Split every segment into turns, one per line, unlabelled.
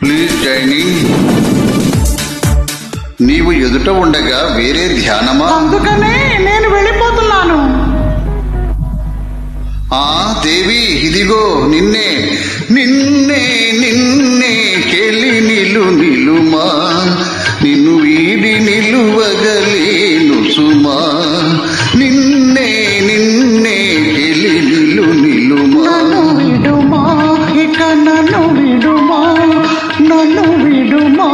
Please joining నీవు ఎదుట ఉండగా వేరే ధ్యానమా?
అందుకనే నేను వెళ్ళిపోతున్నాను.
ఆ దేవి ఇదిగో నిన్నే నిన్నే నిన్నే కెళ్ళి నిలు నిలుమా. నిన్ను వీడి నిలువగలి பெருமா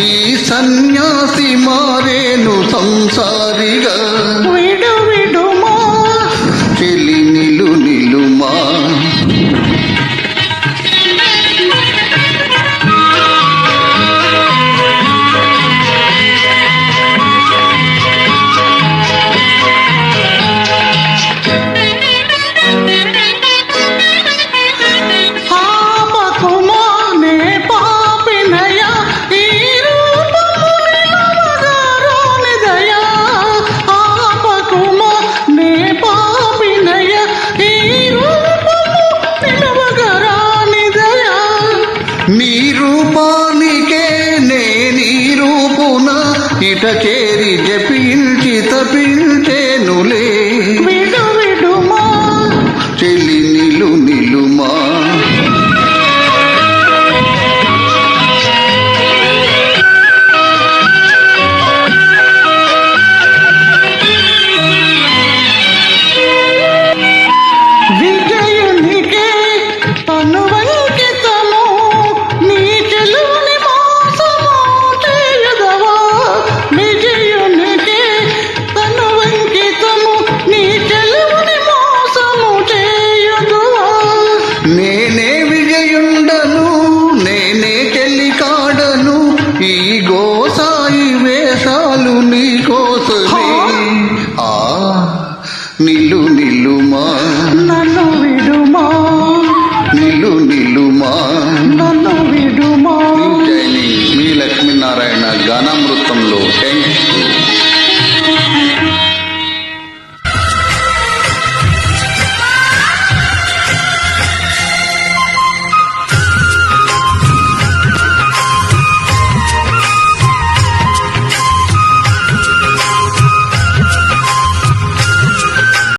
ఈ సన్యాసి మారేను సంసారిగా. ఇట చేరి జపించి తపించేను నిలు నిలు